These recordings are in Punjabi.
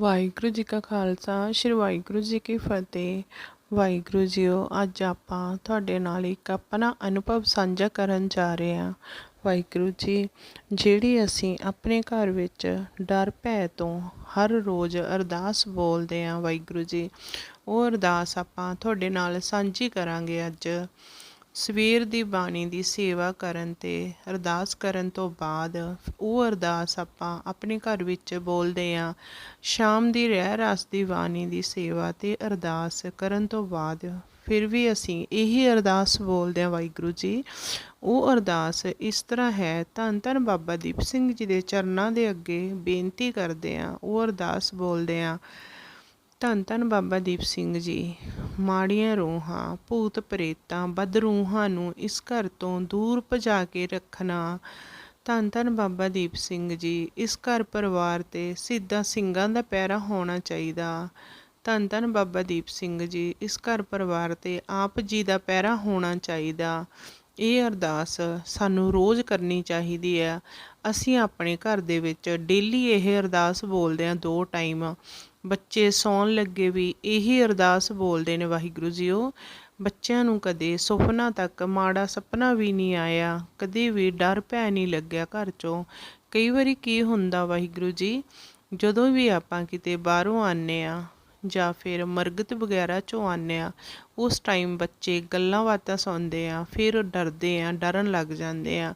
ਵਾਹਿਗੁਰੂ ਜੀ ਕਾ ਖਾਲਸਾ, ਸ਼੍ਰੀ ਵਾਹਿਗੁਰੂ ਜੀ ਕੀ ਫਤਿਹ। ਵਾਹਿਗੁਰੂ ਜੀਓ, ਅੱਜ ਆਪਾਂ ਤੁਹਾਡੇ ਨਾਲ ਇੱਕ ਆਪਣਾ ਅਨੁਭਵ ਸਾਂਝਾ ਕਰਨ ਜਾ ਰਹੇ ਹਾਂ। ਵਾਹਿਗੁਰੂ ਜੀ, ਜਿਹੜੀ ਅਸੀਂ ਆਪਣੇ ਘਰ ਵਿੱਚ ਡਰ, ਭੈ ਤੋਂ ਹਰ ਰੋਜ਼ ਅਰਦਾਸ ਬੋਲਦੇ ਹਾਂ, ਵਾਹਿਗੁਰੂ ਜੀ, ਉਹ ਅਰਦਾਸ ਆਪਾਂ ਤੁਹਾਡੇ ਨਾਲ ਸਾਂਝੀ ਕਰਾਂਗੇ ਅੱਜ। ਸਵੇਰ ਦੀ ਬਾਣੀ ਦੀ ਸੇਵਾ ਕਰਨ ਤੇ ਅਰਦਾਸ ਕਰਨ ਤੋਂ ਬਾਅਦ ਉਹ ਅਰਦਾਸ ਆਪਾਂ ਆਪਣੇ ਘਰ ਵਿੱਚ ਬੋਲਦੇ ਆਂ ਸ਼ਾਮ ਦੀ ਰਹਿ ਰਸ ਦੀ ਬਾਣੀ ਦੀ ਸੇਵਾ ਤੇ ਅਰਦਾਸ ਕਰਨ ਤੋਂ ਬਾਅਦ ਫਿਰ ਵੀ ਅਸੀਂ ਇਹੀ ਅਰਦਾਸ ਬੋਲਦੇ ਆਂ ਵਾਹਿਗੁਰੂ ਜੀ। ਉਹ ਅਰਦਾਸ ਇਸ ਤਰ੍ਹਾਂ ਹੈ, ਧੰਨ ਧੰਨ ਬਾਬਾ ਦੀਪ ਸਿੰਘ ਜੀ ਦੇ ਚਰਨਾਂ ਦੇ ਅੱਗੇ ਬੇਨਤੀ ਕਰਦੇ ਆਂ ਉਹ ਅਰਦਾਸ ਬੋਲਦੇ ਆਂ ਧੰਨ ਧੰਨ ਬਾਬਾ ਦੀਪ ਸਿੰਘ ਜੀ। ਮਾੜੀਆਂ ਰੂਹਾਂ, ਭੂਤ ਪ੍ਰੇਤਾਂ ਬਦਰੂਹਾਂ ਨੂੰ ਇਸ ਘਰ ਤੋਂ ਦੂਰ ਭਜਾ ਕੇ ਰੱਖਣਾ। ਧੰਨ ਧੰਨ ਬਾਬਾ ਦੀਪ ਸਿੰਘ ਜੀ, ਇਸ ਘਰ ਪਰਿਵਾਰ ਤੇ ਸਿੱਧਾ ਸਿੰਘਾਂ ਦਾ ਪੈਰਾ ਹੋਣਾ ਚਾਹੀਦਾ। ਧੰਨ ਧੰਨ ਬਾਬਾ ਦੀਪ ਸਿੰਘ ਜੀ, ਇਸ ਘਰ ਪਰਿਵਾਰ ਤੇ ਆਪ ਜੀ ਦਾ ਪੈਰਾ ਹੋਣਾ ਚਾਹੀਦਾ। ਇਹ ਅਰਦਾਸ ਸਾਨੂੰ ਰੋਜ਼ ਕਰਨੀ ਚਾਹੀਦੀ ਹੈ। ਅਸੀਂ ਆਪਣੇ ਘਰ ਦੇ ਵਿੱਚ ਡੇਲੀ ਇਹ ਅਰਦਾਸ ਬੋਲਦੇ ਹਾਂ ਦੋ ਟਾਈਮ ਬੱਚੇ ਸੌਣ ਲੱਗੇ ਵੀ ਇਹੀ ਅਰਦਾਸ ਬੋਲਦੇ ਨੇ ਵਾਹਿਗੁਰੂ ਜੀਓ। ਬੱਚਿਆਂ ਨੂੰ ਕਦੇ ਸੁਪਨਾ ਤੱਕ ਮਾੜਾ ਸੁਪਨਾ ਵੀ ਨਹੀਂ ਆਇਆ, ਕਦੇ ਵੀ ਡਰ ਭੈ ਨਹੀਂ ਲੱਗਿਆ ਘਰ ਚੋਂ। ਕਈ ਵਾਰੀ ਕੀ ਹੁੰਦਾ ਵਾਹਿਗੁਰੂ ਜੀ? ਜਦੋਂ ਵੀ ਆਪਾਂ ਕਿਤੇ ਬਾਹਰੋਂ ਆਨੇ ਆ ਜਾਂ ਫਿਰ ਮਰਗਤ ਵਗੈਰਾ ਚੋਂ ਆਨੇ ਆ ਉਸ ਟਾਈਮ ਬੱਚੇ ਗੱਲਾਂ ਬਾਤਾਂ ਸੁਣਦੇ ਆ ਫਿਰ ਡਰਦੇ ਆ ਡਰਨ ਲੱਗ ਜਾਂਦੇ ਆ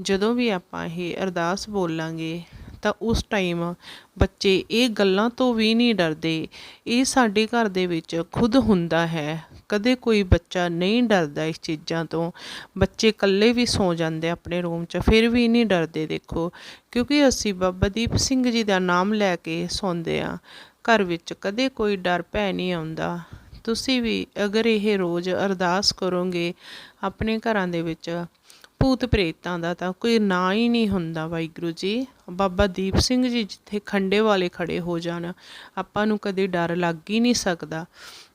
ਜਦੋਂ ਵੀ ਆਪਾਂ ਇਹ ਅਰਦਾਸ ਬੋਲਾਂਗੇ, ਤਾਂ ਉਸ ਟਾਈਮ ਬੱਚੇ ਇਹ ਗੱਲਾਂ ਤੋਂ ਵੀ ਨਹੀਂ ਡਰਦੇ। ਇਹ ਸਾਡੇ ਘਰ ਦੇ ਵਿੱਚ ਖੁਦ ਹੁੰਦਾ ਹੈ। ਕਦੇ ਕੋਈ ਬੱਚਾ ਨਹੀਂ ਡਰਦਾ ਇਸ ਚੀਜ਼ਾਂ ਤੋਂ। ਬੱਚੇ ਇਕੱਲੇ ਵੀ ਸੌ ਜਾਂਦੇ ਆਪਣੇ ਰੂਮ 'ਚ, ਫਿਰ ਵੀ ਨਹੀਂ ਡਰਦੇ, ਦੇਖੋ। ਕਿਉਂਕਿ ਅਸੀਂ ਬਾਬਾ ਦੀਪ ਸਿੰਘ ਜੀ ਦਾ ਨਾਮ ਲੈ ਕੇ ਸੌਂਦੇ ਆ ਘਰ ਵਿੱਚ ਕਦੇ ਕੋਈ ਡਰ ਭੈ ਨਹੀਂ ਆਉਂਦਾ। ਤੁਸੀਂ ਵੀ ਅਗਰ ਇਹ ਰੋਜ਼ ਅਰਦਾਸ ਕਰੋਗੇ ਆਪਣੇ ਘਰਾਂ ਦੇ ਵਿੱਚ ਭੂਤ ਪ੍ਰੇਤਾਂ ਦਾ, ਤਾਂ ਕੋਈ ਨਾਂ ਹੀ ਨਹੀਂ ਹੁੰਦਾ ਵਾਹਿਗੁਰੂ ਜੀ। ਬਾਬਾ ਦੀਪ ਸਿੰਘ ਜੀ ਜਿੱਥੇ ਖੰਡੇ ਵਾਲੇ ਖੜੇ ਹੋ ਜਾਣ, ਆਪਾਂ ਨੂੰ ਕਦੇ ਡਰ ਲੱਗ ਹੀ ਨਹੀਂ ਸਕਦਾ।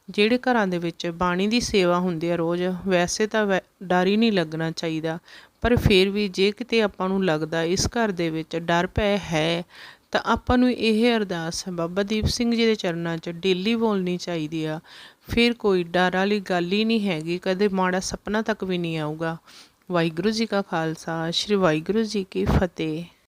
ਜਿਹੜੇ ਘਰਾਂ ਦੇ ਵਿੱਚ ਬਾਣੀ ਦੀ ਸੇਵਾ ਹੁੰਦੀ ਹੈ ਰੋਜ਼, ਵੈਸੇ ਤਾਂ ਡਰ ਹੀ ਨਹੀਂ ਲੱਗਣਾ ਚਾਹੀਦਾ। ਪਰ ਫਿਰ ਵੀ ਜੇ ਕਿਤੇ ਆਪਾਂ ਨੂੰ ਲੱਗਦਾ ਇਸ ਘਰ ਦੇ ਵਿੱਚ ਡਰ ਪੈ ਹੈ ਤਾਂ ਆਪਾਂ ਨੂੰ ਇਹ ਅਰਦਾਸ ਬਾਬਾ ਦੀਪ ਸਿੰਘ ਜੀ ਦੇ ਚਰਨਾਂ 'ਚ ਡੇਲੀ ਬੋਲਣੀ ਚਾਹੀਦੀ ਆ। ਫਿਰ ਕੋਈ ਡਰ ਵਾਲੀ ਗੱਲ ਹੀ ਨਹੀਂ ਹੈਗੀ, ਕਦੇ ਮਾੜਾ ਸੁਪਨਾ ਤੱਕ ਵੀ ਨਹੀਂ ਆਊਗਾ। ਵਾਹਿਗੁਰੂ ਜੀ ਕਾ ਖਾਲਸਾ, ਸ੍ਰੀ ਵਾਹਿਗੁਰੂ ਜੀ ਕੀ ਫਤਿਹ।